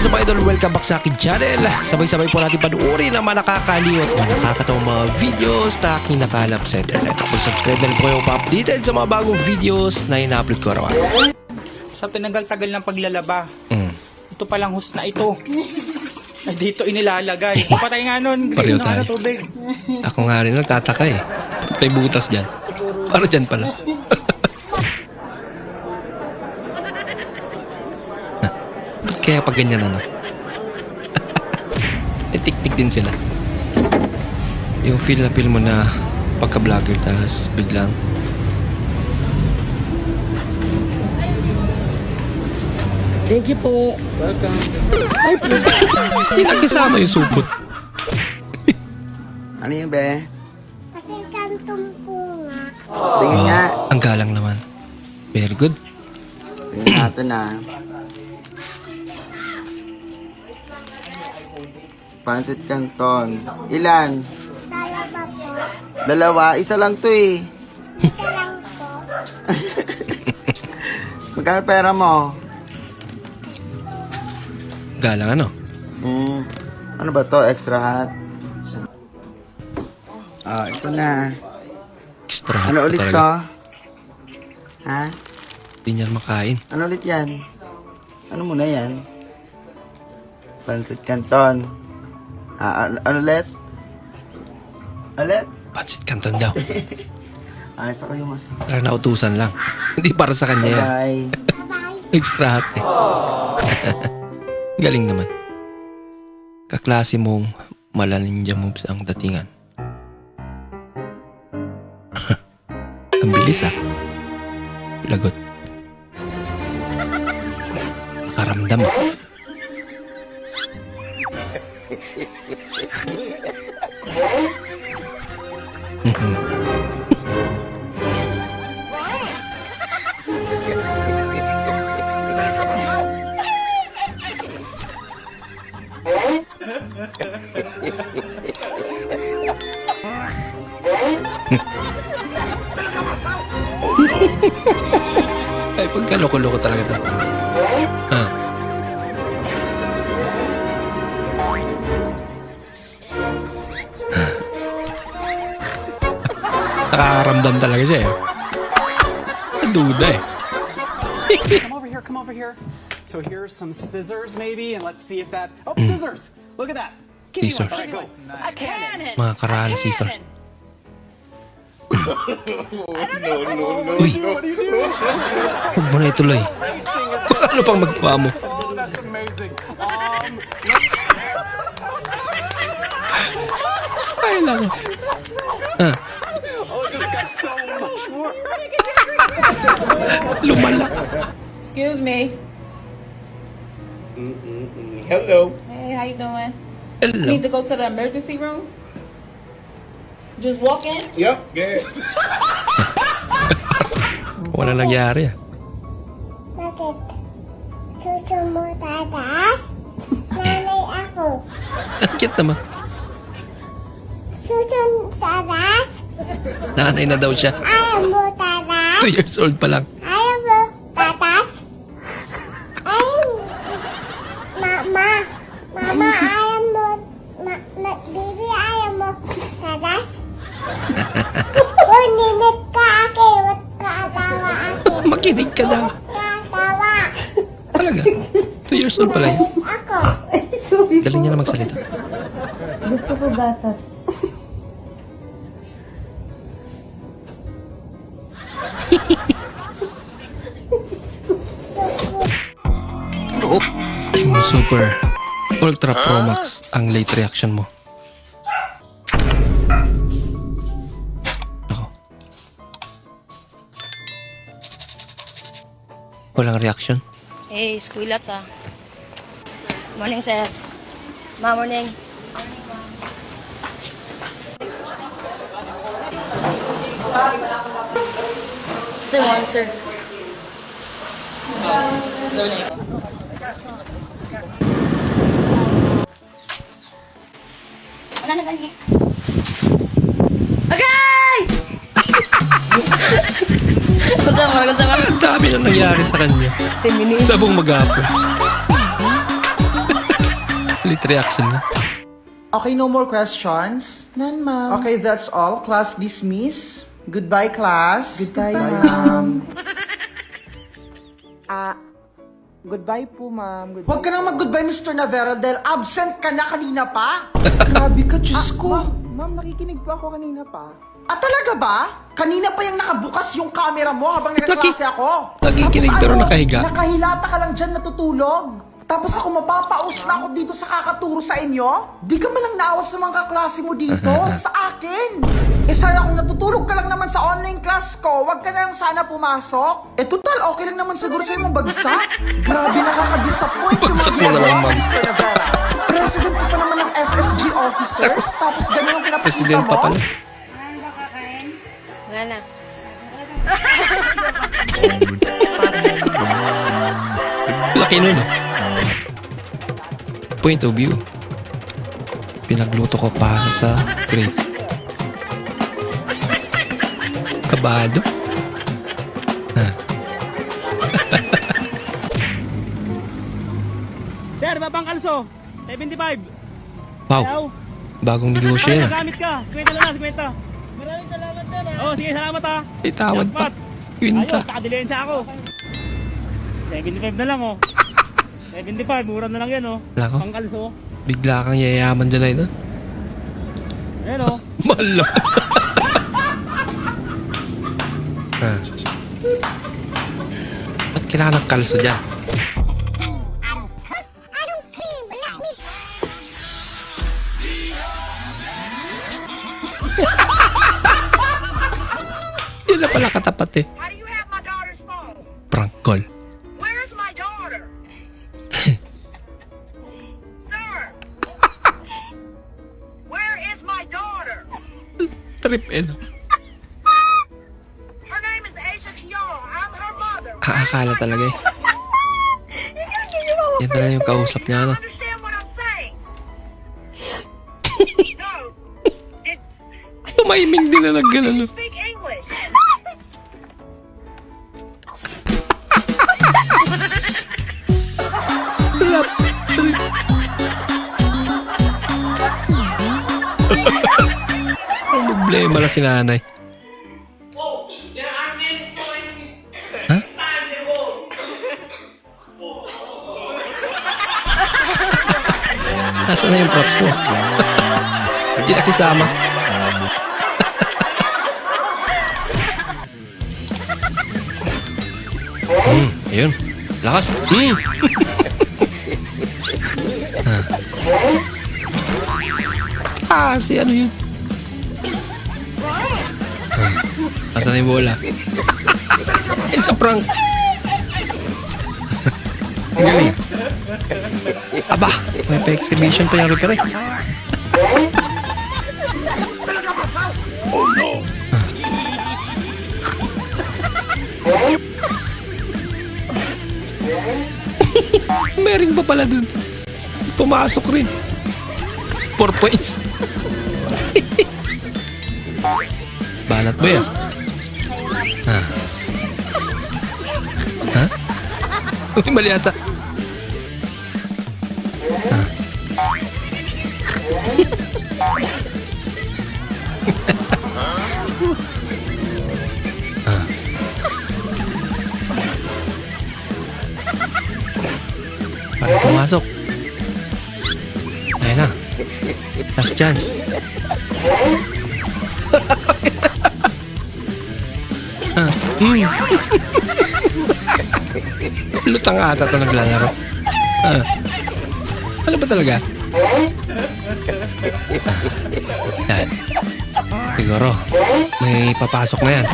is up idol? Welcome back sa akin channel. Sabay-sabay po natin panuorin ang mga nakakaliw at mga nakakatawang mga videos na aking nakalap sa internet. Kung subscribe na rin po kayo pa-updated sa mga bagong videos na ina-upload ko araw-araw. Sa tinagal-tagal ng paglalaba, Mm. ito palang hus na ito. Ay, dito inilalagay. Patay nga nun. Pareho na tayo. ano, tubig. Ako nga rin nagtataka eh. May butas dyan. Para dyan pala. Kaya pag ganyan ano? May tiktik din sila. Yung feel na feel mo na pagka-vlogger tapos biglang Thank you po. hindi na kasama yung supot. Ano yun, be? Kasi kantong bunga. Tingin nga. Ang galang naman. Very good. Tingin natin ah. Pansit Canton. Ilan? Dalawa po. Dalawa. Isa lang to eh. Isa lang po. Magkano pera mo? Galang ano? Hmm. Ano ba to? Extra hot? Ah, ito na. Extra hot Ano ulit talaga. to? Ha? Hindi niya makain. Ano ulit yan? Ano muna yan? Pansit Canton. Ah, ano, ulit? Ulit? Pancit canton daw. Sa kayo ma. Para nautusan lang. Hindi para sa kanya yan. Bye. Bye. Extra hot eh. Galing naman. Kaklase mong mala ninja moves ang datingan. ang bilis ah. Lagot. Nakaramdam ah. Mhm. Ay, pagkaloko-loko talaga to. Nakakaramdam talaga siya eh. Duda eh. come over here, come over here. So here's some scissors maybe, and let's see if that. Oh, scissors! Look at that. Give me one. Scissors. All right, go. A cannon. Mga karaan scissors. Uy, huwag mo na ituloy. ano pang magpa mo? Oh. Um, Ay, lang. oh, Lumala. Excuse me. Hello. Hey, how you doing? Hello. Need to go to the emergency room? Just walk in? Yep, good. Wala nangyari ah. Bakit? Suso mo tatas? Nanay ako. Ang cute naman. Suso tatas? Nanay na daw siya. Ayaw mo 2 years old pa lang. Ayaw mo tatas? Ayaw. Mama. Mama, ayaw mo. Ma, ma, baby, ayaw mo tatas? Kung ninit ka akin, wag ka atawa akin. Makinig ka daw. Katawa. Talaga. 2 years old pa lang. Ako. Galing niya na magsalita. Gusto ko gatas. Yung super ultra pro max ang late reaction mo. Ako. Walang reaction. Hey, squilat ah. Morning, sir. Ma, morning. Sir, one, sir. Wala na lagi. Okay! Kunsa mo. Ang dami na nangyari sa kanya. Sa buong maghapon. Kulit reaction na. Okay, no more questions? None, ma'am. Okay, that's all. Class dismiss. Goodbye, class. Goodbye, ma'am. Ah, goodbye po, ma'am. Goodbye Huwag ka nang mag-goodbye, Mr. Navarro, dahil absent ka na kanina pa. Grabe ka, Diyos ko. ma'am, nakikinig pa ako kanina pa. Ah, talaga ba? Kanina pa yung nakabukas yung camera mo habang nagkaklase ako. Nakikinig Tapos pero ano, nakahiga. Nakahilata ka lang dyan natutulog. Tapos ako mapapaus na ako dito sa kakaturo sa inyo? Di ka malang naawas sa mga kaklase mo dito? sa akin? Eh sana kung natutulog ka lang naman sa online class ko, wag ka na lang sana pumasok. Eh total, okay lang naman siguro sa'yo mabagsak. Grabe nakaka-disappoint yung mga Bagsak mo na lang, ma'am. President ka pa naman ng SSG officers, tapos ganyan ang pinapakita President mo? pa pala. Wala na. Laki nun. Point of view. Pinagluto ko para sa grades. Kabado. Sir, babang kalso. 75. Wow. Ayaw. Bagong negosyo Ay, yan. ah. nagamit ka. Kwenta lang, kwenta. Maraming salamat sir. Oh, sige, salamat ha. May tawad pa. Quinta. Ayos, nakadilensya ako. 75 na lang oh. 75, mura na lang yan oh. Wala ko. Pangkalso. Bigla kang yayaman dyan ay no? Ayan oh. Mahal ah. Ba't kailangan ng kalso dyan? Yun na pala katapat eh. Prank call. Where's my daughter? Sir! Where is my daughter? Trip eh no? Mother. Aakala talaga eh. Yan talaga yung kausap niya no? Understand what I'm saying? no. Did Tumahiming din na English? Wala. Ang problema na si nanay. Nasaan na yung props mo? Hindi na kisama. Hmm, ayun. Lakas. Hmm. Ah, si ano yun? Ah, Asan na yung bola? It's a prank. Ang galing. Aba, may pa-exhibition pa yung repair eh. May ring pa pala dun. Pumasok rin. 4 points. Balat ba yan? Ha? Ha? Uy, mali ata. Ha? Ha? Para pumasok. Ayan na. Last chance. ah, mm. Lutang ata ito naglalaro. Ah. Ano ba talaga? Yan. Siguro, may papasok na yan.